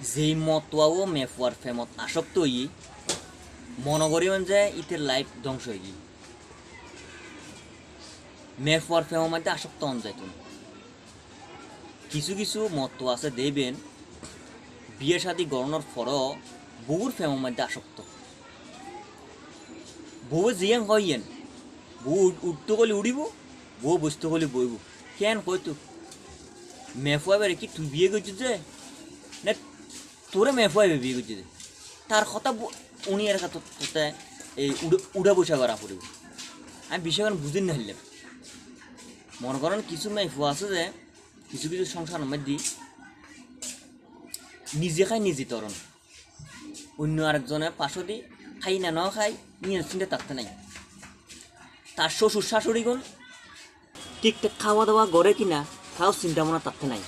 যেই মতোয়াও মেফুয়ার ফেমত আসক্ত হই মনে করিবেন যে ইতের লাইফ ধ্বংস হয়ে গি মেফুয়ার ফেমের মধ্যে আসক্ত হন যাইতুন। কিছু কিছু মত আছে দেবেন, বিয়ে শাদি গড়নের ফর বহুর ফেমের মধ্যে আসক্ত। বউ জিয়াং হইয়েন বউ উঠতে গলে উড়িব বউ বসতে গলে বইব। কেন কইতো মেফুয়া বেড়ে কি তুই বিয়ে করছিস যে? না তোরে মেফুয়া বিয়ে করছিস যে? তার কথা উনি এর কথা তোতে এই উড়ে বসা করা পড়িব। আমি বিষয়খান বুঝিন না হইলাম মনে করেন কিছু মেফুয়া আছে যে, কিছু কিছু সংসার মধ্যে নিজে খাই নিজে তরণ। অন্য আরেকজনের পাশে দি খাই না ন খাই, নিয়ে চিন্তা থাকতে নাই। তার শ্বশুর শাশুড়িগুন ঠিকঠাক খাওয়া দাওয়া গড়ে কিনা, তাও চিন্তা ভাবনা থাকতে নাই।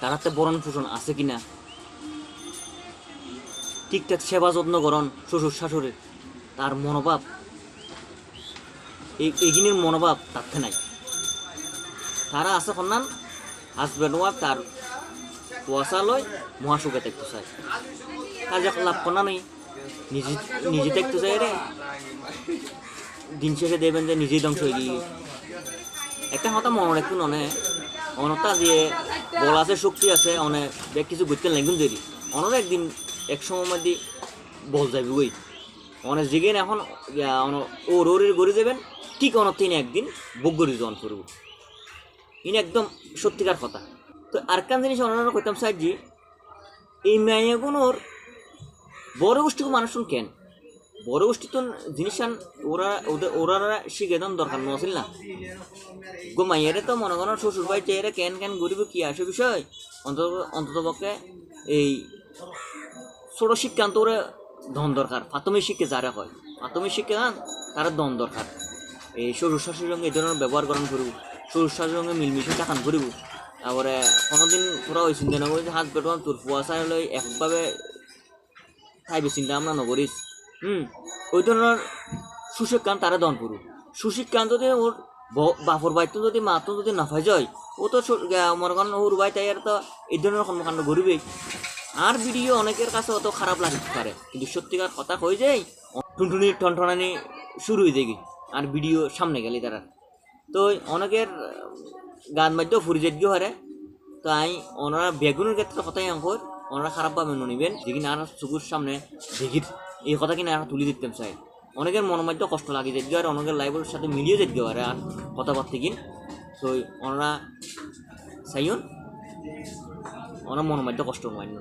তারাতে বরণ পোষণ আছে কিনা ঠিকঠাক সেবা যত্ন করন শ্বশুর শাশুড়ির। তার মনোভাব, এই মনোভাব থাকতে নাই। তারা আছে কন্যান হাজব্যান্ড ওয়াইফ তার পয়সা লয় মহাসুখে দেখতে চায়। কাজে লাভ কন্যা নেই, নিজে নিজে দেখতে চাই রে। দিন শেষে দেবেন যে নিজেই ধ্বংস হয়ে গিয়ে। একটা কথা মনে রাখুন অনে, অনতা যে বল আছে শক্তি আছে অনেক কিছু বুঝতে লাগুন যদি। অনর একদিন এক সময় মধ্যে বল যাবে, ওই। অনেক জিগেন এখন অন- ওর ওরের দেবেন ঠিক অনত তিনি একদিন বগ্গরি জন করব। ইনি একদম সত্যিকার কথা। তো আর কান জিনিস অন্যান্য কইতাম জি এই মেয়েগুলোর বড় গোষ্ঠী মানুষ কেন? বড় গোষ্ঠী তো জিনিস ওরা, ওদের, ওরা শিখে দেন দরকার নছিল না? গো মাইয়ারে তো মনে করেন শ্বশুর ভাই চেয়ে কেন কেন গরিব কি আসে বিষয়? অন্তত অন্তত পক্ষে এই ছোট শিক্ষান্ত ওরা ধন দরকার। প্রাথমিক শিক্ষা যারা হয় প্রাথমিক শিক্ষা তারা ধন দরকার। এই শ্বশুর শাশুর সঙ্গে এই ধরনের ব্যবহার গ্রহণ করব শ্বশুর শাশুর সঙ্গে মিলমিশে চাকান করিব। তারপরে কোনোদিন তোরা ওই চিন্তা যে হাত পেটন তোর ফুয়াশা লই একভাবে খাইবে চিন্তা আমরা নকরিস হুম ওই ধরনের সুশিক্ষান তারা দন করু সুশিক্ষান যদি ওর বাপর বাইতো যদি মাতো যদি নাফাই যায় ও তো মনে করেন ওর বাই তাই আর তো এই ধরনের কর্মকাণ্ড করবেই আর ভিডিও অনেকের কাছে অত খারাপ লাগতে পারে। কিন্তু সত্যিকার কথা হয়ে যায় টুনটুনি টনটনানি শুরু হয়ে যায় আর ভিডিও সামনে গেলে তারা। তো অনেকের গান মধ্যেও ফুরি যেত হারে। তো আমি ওনারা বেগুনের ক্ষেত্রে কথাই অঙ্কর, ওনারা খারাপভাবে নিবেন যেদিন আর চকুর সামনে দেখি, এই কথা কিনা আর তুলে দিতাম চাই। অনেকের মনের মধ্যে কষ্ট লাগে যেত আর অনেকের লাইফের সাথে মিলিয়ে যেত আর আর কথাবার্তা কিন। তো ওনারা চাইন ওনার মনের মধ্যে কষ্ট মান্য